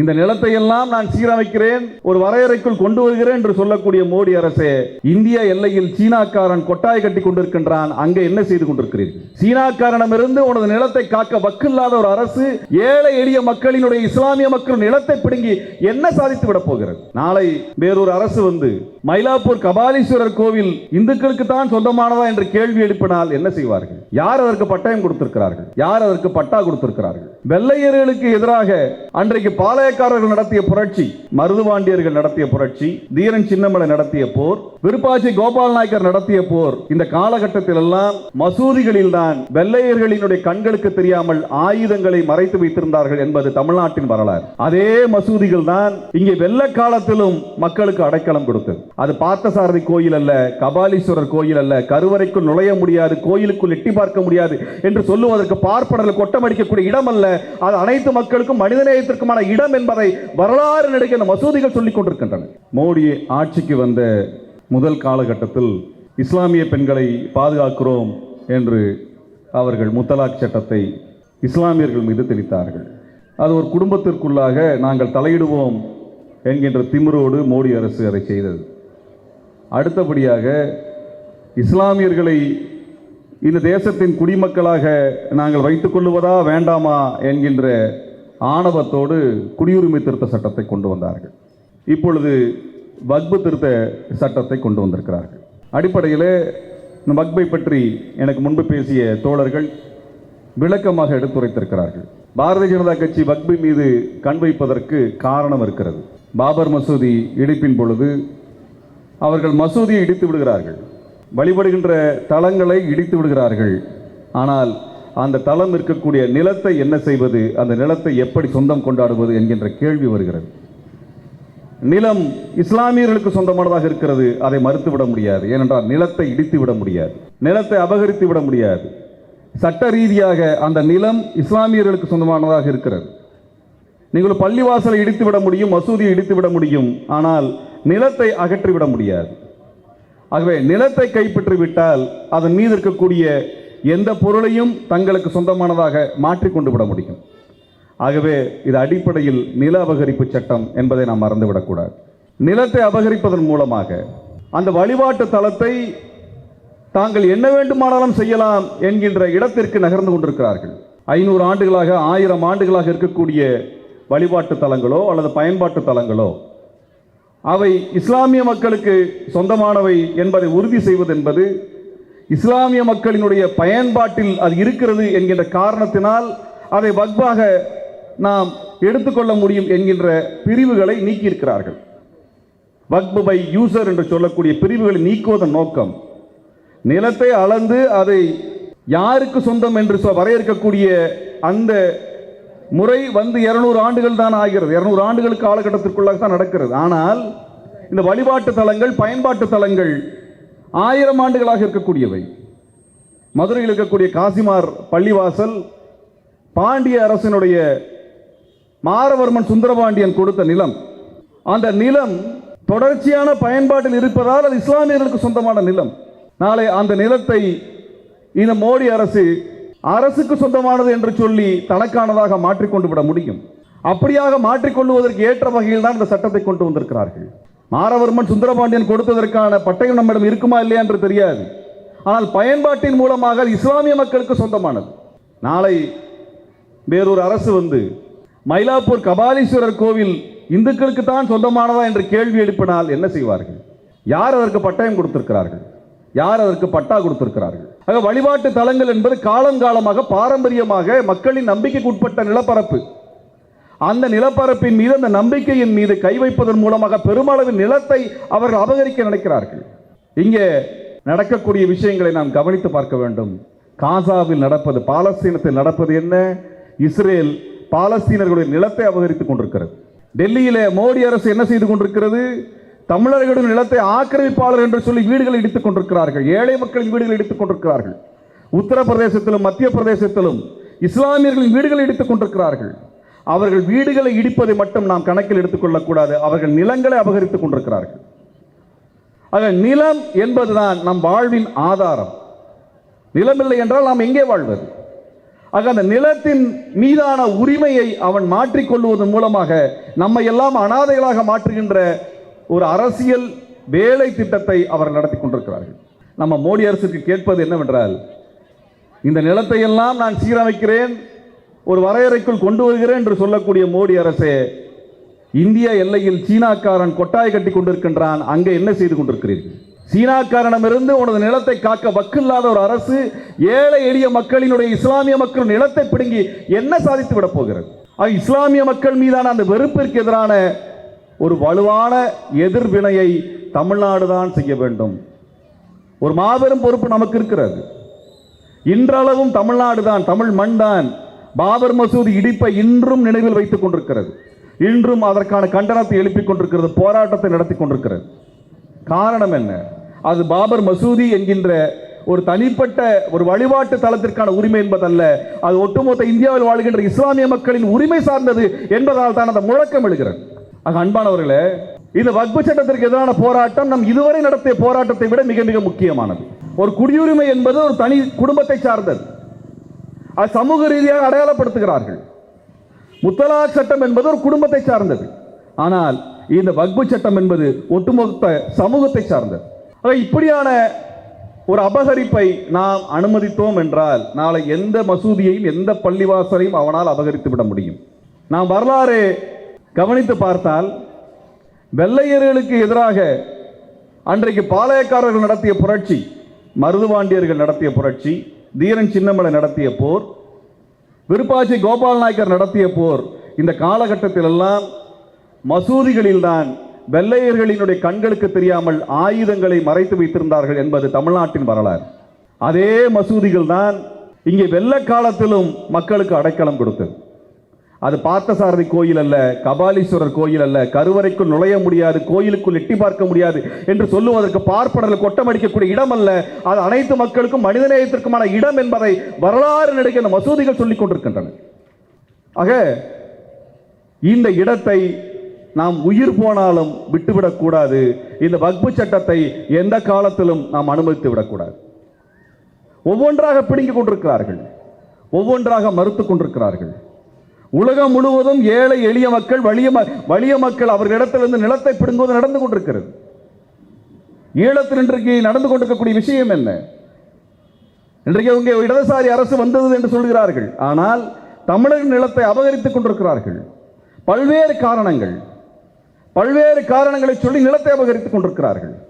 இந்த நிலத்தை எல்லாம் நான் சீரமைக்கிறேன் ஒரு வரையறைக்குள் கொண்டு வருகிறேன் என்று சொல்லக்கூடிய மோடி அரசே இந்திய எல்லையில் சீனாக்காரன் கொட்டாய் கட்டி கொண்டிருக்கின்றான். அங்கே என்ன செய்து கொண்டிருக்கிறீர்கள் சீனாக்காரனமிருந்து உனது நிலத்தை காக்க வக்கில்லாத ஒரு அரசு ஏழை எளிய மக்களினுடைய இஸ்லாமிய மக்கள் நிலத்தை பிடுங்கி என்ன சாதித்து விட போகிறது? நாளை வேறொரு அரசு வந்து மயிலாப்பூர் கபாலீஸ்வரர் கோவில் இந்துக்களுக்கு தான் சொந்தமானதா என்று கேள்வி எழுப்பினால் என்ன செய்வார்கள்? யார் அதற்கு பட்டயம் கொடுத்திருக்கிறார்கள்? யார் அதற்கு பட்டா கொடுத்திருக்கிறார்கள்? வெள்ளையர்களுக்கு எதிராக அன்றைக்கு பாளையக்காரர்கள் நடத்திய புரட்சி மருதுவாண்டியர்கள் நடத்திய புரட்சி தீரன் சின்னமலை நடத்திய போர் விருப்பாச்சி கோபால் நாயக்கர் நடத்திய போர் இந்த காலகட்டத்தில் எல்லாம் மசூதிகளில் தான் வெள்ளையர்களினுடைய கண்களுக்கு தெரியாமல் ஆயுதங்களை மறைத்து வைத்திருந்தார்கள் என்பது தமிழ்நாட்டின் வரலாறு. அதே மசூதிகள் தான் இங்கே வெள்ள காலத்திலும் மக்களுக்கு அடைக்கலம் கொடுத்தது. அது பார்த்தசாரதி கோயில் அல்ல கபாலீஸ்வரர் கோயில் அல்ல கருவறைக்குள் நுழைய முடியாது கோயிலுக்குள் எட்டி பார்க்க முடியாது என்று சொல்லுவதற்கு பார்ப்பனர்கள் கொட்டமடிக்கக்கூடிய இடம் அல்ல அது அனைத்து மக்களுக்கும் மனிதநேயத்திற்குமான இடம் என்பதை வரலாறு நடிக்க அந்த மசூதிகள் சொல்லிக் கொண்டிருக்கின்றன. மோடி ஆட்சிக்கு வந்த முதல் காலகட்டத்தில் இஸ்லாமிய பெண்களை பாதுகாக்கிறோம் என்று அவர்கள் முத்தலாக் சட்டத்தை இஸ்லாமியர்கள் மீது திணித்தார்கள் அது ஒரு குடும்பத்திற்குள்ளாக நாங்கள் தலையிடுவோம் என்கின்ற திமிரோடு மோடி அரசு அதை செய்தது. அடுத்தபடியாக இஸ்லாமியர்களை இந்த தேசத்தின் குடிமக்களாக நாங்கள் வைத்துக் கொள்ளுவதா வேண்டாமா என்கின்ற ஆணவத்தோடு குடியுரிமை திருத்த சட்டத்தை கொண்டு வந்தார்கள். இப்பொழுது வக்பு திருத்த சட்டத்தை கொண்டு வந்திருக்கிறார்கள். அடிப்படையில் இந்த வக்பை பற்றி எனக்கு முன்பு பேசிய தோழர்கள் விளக்கமாக எடுத்துரைத்திருக்கிறார்கள். பாரதிய ஜனதா கட்சி வக்பு மீது கண் வைப்பதற்கு காரணம் இருக்கிறது. பாபர் மசூதி இடிப்பின் பொழுது அவர்கள் மசூதியை இடித்து விடுகிறார்கள். வழிபடுகின்ற தலங்களை இடித்து விடுகிறார்கள். ஆனால் அந்த தளம் இருக்கக்கூடிய நிலத்தை என்ன செய்வது அந்த நிலத்தை எப்படி சொந்தம் கொண்டாடுவது என்கின்ற கேள்வி வருகிறது. நிலம் இஸ்லாமியர்களுக்கு சொந்தமானதாக இருக்கிறது அதை மறுத்துவிட முடியாது. ஏனென்றால் நிலத்தை இடித்து விட முடியாது. நிலத்தை அபகரித்து விட முடியாது. சட்ட ரீதியாக அந்த நிலம் இஸ்லாமியர்களுக்கு சொந்தமானதாக இருக்கிறது. நீங்கள் பள்ளிவாசலை இடித்து விட முடியும் மசூதியை இடித்து விட முடியும் ஆனால் நிலத்தை அகற்றிவிட முடியாது. ஆகவே நிலத்தை கைப்பற்றி விட்டால் அதன் மீது இருக்கக்கூடிய எந்த பொருளையும் தங்களுக்கு சொந்தமானதாக மாற்றிக்கொண்டு விட முடியும். ஆகவே இது அடிப்படையில் நில அபகரிப்பு சட்டம் என்பதை நாம் மறந்துவிடக்கூடாது நிலத்தை அபகரிப்பதன் மூலமாக அந்த வழிபாட்டு தலத்தை தாங்கள் என்ன வேண்டுமானாலும் செய்யலாம் என்கின்ற இடத்திற்கு நகர்ந்து கொண்டிருக்கிறார்கள். ஐநூறு ஆண்டுகளாக ஆயிரம் ஆண்டுகளாக இருக்கக்கூடிய வழிபாட்டு தலங்களோ அல்லது பயன்பாட்டு தலங்களோ அவை இஸ்லாமிய மக்களுக்கு சொந்தமானவை என்பதை உறுதி செய்வது என்பது இஸ்லாமிய மக்களினுடைய பயன்பாட்டில் அது இருக்கிறது என்கின்ற காரணத்தினால் அதை வக்பாக நாம் எடுத்துக்கொள்ள முடியும் என்கின்ற பிரிவுகளை நீக்கியிருக்கிறார்கள். வக்பு பை யூசர் என்று சொல்லக்கூடிய பிரிவுகளை நீக்குவதன் நோக்கம். நிலத்தை அளந்து அதை யாருக்கு சொந்தம் என்று சொ- வரையறுக்கக்கூடிய அந்த முறை வந்து இருநூறு ஆண்டுகள் தான் ஆகிறது. இருநூறு ஆண்டுகள் காலகட்டத்திற்குள்ளாக தான் நடக்கிறது. ஆனால் இந்த வழிபாட்டு தலங்கள் பயன்பாட்டு தலங்கள் ஆயிரம் ஆண்டுகளாக இருக்கக்கூடியவை. மதுரையில் இருக்கக்கூடிய காசிமார் பள்ளிவாசல் பாண்டிய அரசினுடைய மாரவர்மன் சுந்தரபாண்டியன் கொடுத்த நிலம். அந்த நிலம் தொடர்ச்சியான பயன்பாட்டில் இருப்பதால் அது இஸ்லாமியர்களுக்கு சொந்தமான நிலம். நாளை அந்த நிலத்தை இந்த மோடி அரசு அரசுக்கு சொந்தமானது என்று சொல்லி தனக்கானதாக மாற்றிக்கொண்டு விட முடியும். அப்படியாக மாற்றிக்கொள்வதற்கு ஏற்ற வகையில் தான் இந்த சட்டத்தை கொண்டு வந்திருக்கிறார்கள். மாரவர்மன் சுந்தரபாண்டியன் கொடுத்ததற்கான பட்டயம் நம்மிடம் இருக்குமா இல்லையா என்று தெரியாது. ஆனால் பயன்பாட்டின் மூலமாக இஸ்லாமிய மக்களுக்கு சொந்தமானது. நாளை வேறொரு அரசு வந்து மயிலாப்பூர் கபாலீஸ்வரர் கோவில் இந்துக்களுக்கு தான் சொந்தமானதா என்று கேள்வி எழுப்பினால் என்ன செய்வார்கள்? யார் அதற்கு பட்டயம் கொடுத்திருக்கிறார்கள்? யார் அதற்கு பட்டா கொடுத்திருக்கிறார்கள்? ஆக வழிபாட்டு தலங்கள் என்பது காலங்காலமாக பாரம்பரியமாக மக்களின் நம்பிக்கைக்கு உட்பட்ட நிலப்பரப்பு. அந்த நிலப்பரப்பின் மீது அந்த நம்பிக்கையின் மீது கை வைப்பதன் மூலமாக பெருமளவில் நிலத்தை அவர்கள் அபகரிக்க நினைக்கிறார்கள். இங்கே நடக்கக்கூடிய விஷயங்களை நாம் கவனித்து பார்க்க வேண்டும். காசாவில் நடப்பது பாலஸ்தீனத்தில் நடப்பது என்ன? இஸ்ரேல் பாலஸ்தீனர்களுடைய நிலத்தை அபகரித்துக் கொண்டிருக்கிறது. டெல்லியிலே மோடி அரசு என்ன செய்து கொண்டிருக்கிறது? தமிழர்களுடைய நிலத்தை ஆக்கிரமிப்பாளர் என்று சொல்லி வீடுகளை இடித்துக் கொண்டிருக்கிறார்கள். ஏழை மக்களின் வீடுகளை இடித்துக் கொண்டிருக்கிறார்கள். உத்தரப்பிரதேசத்திலும் மத்திய பிரதேசத்திலும் இஸ்லாமியர்களின் வீடுகளை இடித்துக் கொண்டிருக்கிறார்கள். அவர்கள் வீடுகளை இடிப்பதை மட்டும் நாம் கணக்கில் எடுத்துக்கொள்ளக்கூடாது. அவர்கள் நிலங்களை அபகரித்துக் கொண்டிருக்கிறார்கள். ஆக நிலம் என்பதுதான் நம் வாழ்வின் ஆதாரம். நிலம் இல்லை என்றால் நாம் எங்கே வாழ்வது? ஆக அந்த நிலத்தின் மீதான உரிமையை அவன் மாற்றிக்கொள்வதன் மூலமாக நம்மை எல்லாம் அனாதைகளாக மாற்றுகின்ற ஒரு அரசியல் வேலை திட்டத்தை அவர் நடத்தி கொண்டிருக்கிறார்கள். நம்ம மோடி அரசுக்கு கேட்பது என்னவென்றால் இந்த நிலத்தை எல்லாம் நான் சீரமைக்கிறேன் ஒரு வரையறைக்குள் கொண்டு வருகிறேன் என்று சொல்லக்கூடிய மோடி அரசே இந்திய எல்லையில் சீனாக்காரன் கொட்டாய் கட்டி கொண்டிருக்கின்றான். அங்கே என்ன செய்து கொண்டிருக்கிறீர்கள்? சீனாக்காரனமிருந்து உனது நிலத்தை காக்க வக்கில்லாத ஒரு அரசு ஏழை எளிய மக்களினுடைய இஸ்லாமிய மக்கள் நிலத்தை பிடுங்கி என்ன சாதித்து விட போகிறது? இஸ்லாமிய மக்கள் மீதான அந்த வெறுப்பிற்கு எதிரான ஒரு வலுவான எதிர்வினையை தமிழ்நாடு தான் செய்ய வேண்டும். ஒரு மாபெரும் பொறுப்பு நமக்கு இருக்கிறது. இன்றளவும் தமிழ்நாடு தான் தமிழ் மண் தான் பாபர் மசூதி இடிப்பை இன்றும் நினைவில் வைத்துக் கொண்டிருக்கிறது. இன்றும் அதற்கான கண்டனத்தை எழுப்பிக் கொண்டிருக்கிறது போராட்டத்தை நடத்தி கொண்டிருக்கிறது. காரணம் என்ன? அது பாபர் மசூதி என்கின்ற ஒரு தனிப்பட்ட ஒரு வழிபாட்டு தளத்திற்கான உரிமை என்பதல்ல. அது ஒட்டுமொத்த இந்தியாவில் வாழ்கின்ற இஸ்லாமிய மக்களின் உரிமை சார்ந்தது என்பதால் தான் அந்த முழக்கம் எழுகிறது. ஆக அன்பானவர்களே இந்த வக்பு சட்டத்திற்கு எதிரான போராட்டம். நம் இதுவரை நடத்திய போராட்டத்தை விட மிக மிக முக்கியமானது. ஒரு குடியுரிமை என்பது ஒரு தனி குடும்பத்தை சார்ந்தது. அது சமூக ரீதியாக அடையாளப்படுத்துகிறார்கள். முத்தலாக் சட்டம் என்பது ஒரு குடும்பத்தை சார்ந்தது. ஆனால் இந்த வக்பு சட்டம் என்பது ஒட்டுமொத்த சமூகத்தை சார்ந்தது. ஆக இப்படியான ஒரு அபகரிப்பை நாம் அனுமதித்தோம் என்றால் நாளை எந்த மசூதியையும் எந்த பள்ளிவாசலையும் அவனால் அபகரித்து விட முடியும். நாம் வரலாறு கவனித்து பார்த்தால் வெள்ளையர்களுக்கு எதிராக அன்றைக்கு பாளையக்காரர்கள் நடத்திய புரட்சி மருதுவாண்டியர்கள் நடத்திய புரட்சி தீரன் சின்னமலை நடத்திய போர் விருப்பாச்சி கோபால் நாயக்கர் நடத்திய போர் இந்த காலகட்டத்திலெல்லாம் மசூதிகளில்தான் வெள்ளையர்களினுடைய கண்களுக்கு தெரியாமல் ஆயுதங்களை மறைத்து வைத்திருந்தார்கள் என்பது தமிழ்நாட்டின் வரலாறு. அதே மசூதிகள் தான் இங்கே வெள்ள காலத்திலும் மக்களுக்கு அடைக்கலம் கொடுத்தது. அது பார்த்தசாரதி கோயில் அல்ல கபாலீஸ்வரர் கோயில் அல்ல கருவறைக்குள் நுழைய முடியாது கோயிலுக்குள் எட்டி பார்க்க முடியாது என்று சொல்லுவதற்கு பார்ப்பனர்கள் கொட்டமடிக்கக்கூடிய இடம் அல்ல. அது அனைத்து மக்களுக்கும் மனிதநேயத்திற்குமான இடம் என்பதை வரலாறு நடிக்க இந்த மசூதிகள் சொல்லிக் கொண்டிருக்கின்றன. ஆக இந்த இடத்தை நாம் உயிர் போனாலும் விட்டுவிடக்கூடாது இந்த வக்பு சட்டத்தை எந்த காலத்திலும் நாம் அனுமதித்து விடக்கூடாது. ஒவ்வொன்றாக பிடுங்கிக் கொண்டிருக்கிறார்கள். ஒவ்வொன்றாக மறுத்துக் கொண்டிருக்கிறார்கள். உலகம் முழுவதும் ஏழை எளிய மக்கள் வலிய வலிய மக்கள் அவர்களிடத்திலிருந்து நிலத்தை பிடுங்குவது நடந்து கொண்டிருக்கிறது. ஈழத்தில் இன்றைக்கு நடந்து கொண்டிருக்கக்கூடிய விஷயம் என்ன? இன்றைக்கு அவங்க இடதுசாரி அரசு வந்தது என்று சொல்கிறார்கள். ஆனால் தமிழக நிலத்தை அபகரித்துக் கொண்டிருக்கிறார்கள். பல்வேறு காரணங்கள். பல்வேறு காரணங்களை சொல்லி நிலத்தை அபகரித்துக் கொண்டிருக்கிறார்கள்.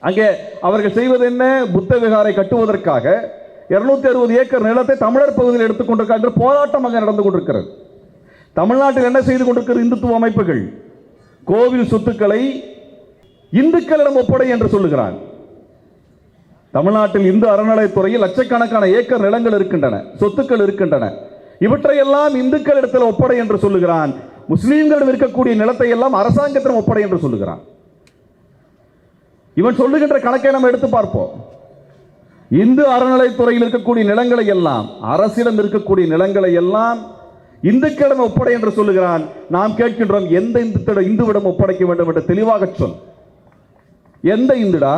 அங்கே அவர்கள் செய்வது என்ன? புத்த விகாரை கட்டுவதற்காக இருநூத்தி அறுபது ஏக்கர் நிலத்தை தமிழர் பகுதியில் எடுத்துக்கொண்டிருக்காங்க என்ற போராட்டம் அங்கே நடந்து கொண்டிருக்கிறது. தமிழ்நாட்டில் என்ன செய்து கொண்டிருக்கிறது இந்துத்துவ அமைப்புகள்? கோவில் சொத்துக்களை இந்துக்களிடம் ஒப்படை என்று சொல்லுகிறான் தமிழ்நாட்டில் இந்து அறநிலையத்துறையில் லட்சக்கணக்கான ஏக்கர் நிலங்கள் இருக்கின்றன சொத்துக்கள் இருக்கின்றன. இவற்றையெல்லாம் இந்துக்களிடத்தில் ஒப்படை என்று சொல்லுகிறான். முஸ்லீம்களிடம் இருக்கக்கூடிய நிலத்தை எல்லாம் அரசாங்கத்திடம் ஒப்படை என்று சொல்லுகிறான். இவன் சொல்லுகின்ற கணக்கை நம்ம எடுத்து பார்ப்போம். இந்து அறநிலைத்துறையில் இருக்கக்கூடிய நிலங்களை எல்லாம் அரசிடம் இருக்கக்கூடிய நிலங்களை எல்லாம் இந்துக்களிடம் ஒப்படை என்று சொல்லுகிறான். நாம் கேட்கின்றோம் எந்த இந்துத்திடம் இந்துவிடம் ஒப்படைக்க வேண்டும் என்று தெளிவாக சொல். எந்த இந்துடா?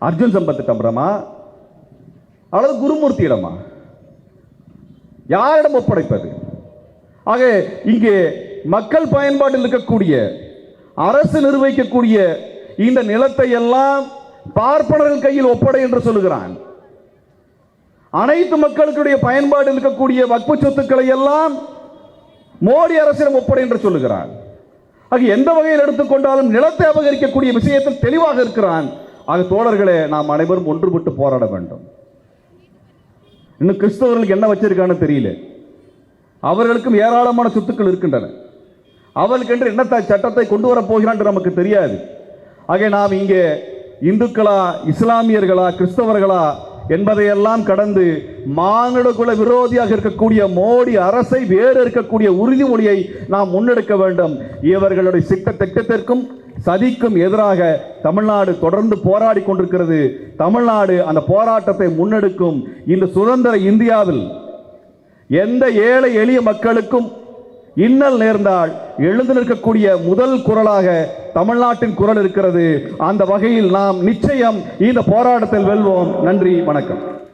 அர்ஜுன் சம்பத்திட்டம்பரமா அல்லது குருமூர்த்தியிடமா யாரிடம் ஒப்படைப்பது? ஆக இங்கே மக்கள் பயன்பாட்டில் இருக்கக்கூடிய அரசு நிர்வகிக்கக்கூடிய இந்த நிலத்தை எல்லாம் பார்ப்பனர்கள் கையில் ஒப்படை என்று சொல்லுகிறான். அனைத்து மக்களுடைய பயன்பாடு இருக்கக்கூடிய வக்பு சொத்துக்களை எல்லாம் மோடி அரசிடம் ஒப்படை என்று சொல்லுகிறான். ஆக எந்த வகையில் எடுத்துக்கொண்டாலும் நிலத்தை அபகரிக்கக்கூடிய விஷயத்தில் தெளிவாக இருக்கிறான். ஆக தோழர்களே நாம் அனைவரும் ஒன்றுபட்டு போராட வேண்டும். இன்னும் கிறிஸ்தவர்களுக்கு என்ன வச்சிருக்கான்னு தெரியல. அவர்களுக்கும் ஏராளமான சொத்துக்கள் இருக்கின்றன. அவர்களுக்கென்று என்ன சட்டத்தை கொண்டு வரப் போகிறான் நமக்கு தெரியாது. ஆக நாம் இங்கே இந்துக்களா இஸ்லாமியர்களா கிறிஸ்தவர்களா என்பதையெல்லாம் கடந்து மானுடகுல விரோதியாக இருக்கக்கூடிய மோடி அரசை வேறு இருக்கக்கூடிய உறுதிமொழியை நாம் முன்னெடுக்க வேண்டும். இவர்களுடைய சிக்க திட்டத்திற்கும் சதிக்கும் எதிராக தமிழ்நாடு தொடர்ந்து போராடி கொண்டிருக்கிறது. தமிழ்நாடு அந்த போராட்டத்தை முன்னெடுக்கும் இந்த சுதந்திர இந்தியாவில் எந்த ஏழை எளிய மக்களுக்கும் இன்னல் நேர்ந்தால் எழுந்து நிற்கக்கூடிய முதல் குரலாக தமிழ்நாட்டின் குரல் இருக்கிறது. அந்த வகையில் நாம் நிச்சயம் இந்த போராட்டத்தில் வெல்வோம். நன்றி வணக்கம்.